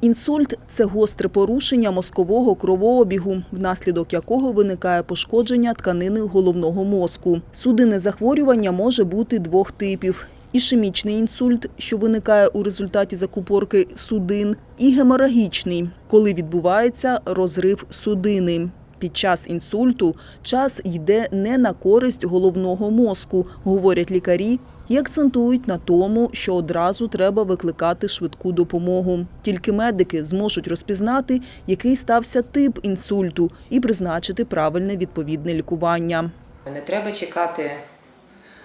Інсульт це гостре порушення мозкового кровообігу, внаслідок якого виникає пошкодження тканини головного мозку. Судинне захворювання може бути двох типів. Ішемічний інсульт, що виникає у результаті закупорки судин, і геморагічний, коли відбувається розрив судини. Під час інсульту час йде не на користь головного мозку, говорять лікарі, і акцентують на тому, що одразу треба викликати швидку допомогу. Тільки медики зможуть розпізнати, який стався тип інсульту, і призначити правильне відповідне лікування. Не треба чекати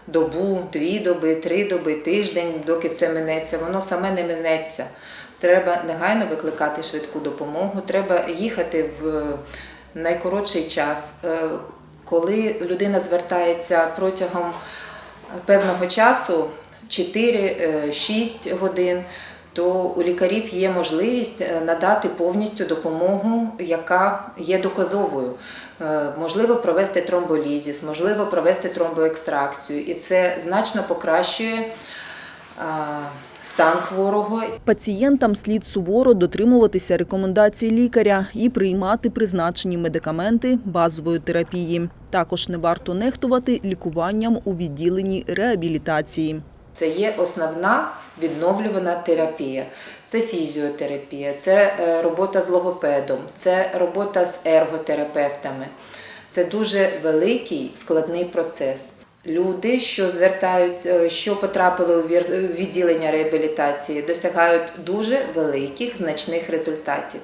добу, дві доби, три доби, тиждень, доки все минеться. Воно саме не минеться. Треба негайно викликати швидку допомогу. Треба їхати в найкоротший час. Е, Коли людина звертається протягом певного часу 4-6 годин, то у лікарів є можливість е, надати повністю допомогу, яка є доказовою. Е, Можливо, провести тромболізіс, можливо, провести тромбоекстракцію, і це значно покращує е, стан хворого Пацієнтам слід суворо дотримуватися рекомендацій лікаря і приймати призначені медикаменти базової терапії. Також не варто нехтувати лікуванням у відділенні реабілітації. Це є основна відновлювана терапія. Це фізіотерапія, це е, робота з логопедом, це робота з ерготерапевтами. Це дуже великий складний процес. Люди, що звертаються, що потрапили у відділення реабілітації, досягають дуже великих значних результатів.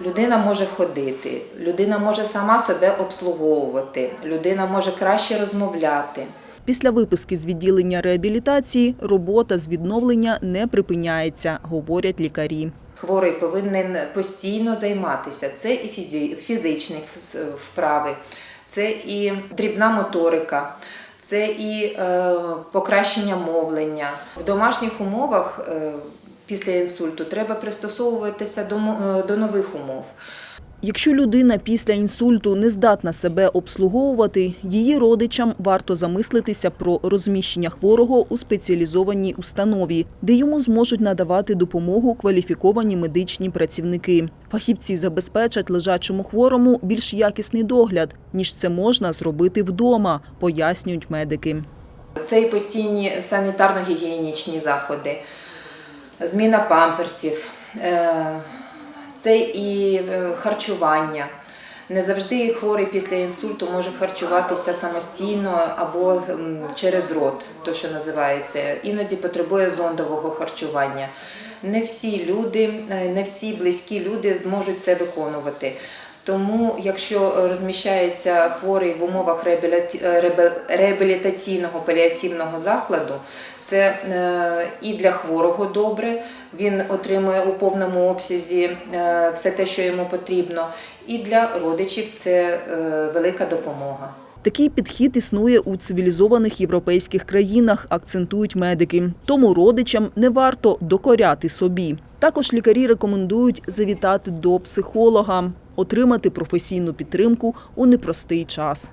Людина може ходити, людина може сама себе обслуговувати, людина може краще розмовляти. Після виписки з відділення реабілітації робота з відновлення не припиняється, говорять лікарі. Хворий повинен постійно займатися. Це і фізичні вправи, це і дрібна моторика, це і е, покращення мовлення. В домашніх умовах е, після інсульту треба пристосовуватися до, е, до нових умов. Якщо людина після інсульту не здатна себе обслуговувати, її родичам варто замислитися про розміщення хворого у спеціалізованій установі, де йому зможуть надавати допомогу кваліфіковані медичні працівники. Фахівці забезпечать лежачому хворому більш якісний догляд, ніж це можна зробити вдома, пояснюють медики. Це і постійні санітарно-гігієнічні заходи, зміна памперсів, е, це і е, харчування. Не завжди хворий після інсульту може харчуватися самостійно або через рот, то що називається. Іноді потребує зондового харчування. Не всі люди, е, не всі близькі люди зможуть це виконувати. Тому, якщо розміщається хворий в умовах е, реабілітаційного паліативного закладу, це е, і для хворого добре, він отримує у повному обсязі е, все те, що йому потрібно, і для родичів це е, велика допомога. Такий підхід існує у цивілізованих європейських країнах, акцентують медики. Тому родичам не варто докоряти собі. Також лікарі рекомендують завітати до психолога, отримати професійну підтримку у непростий час.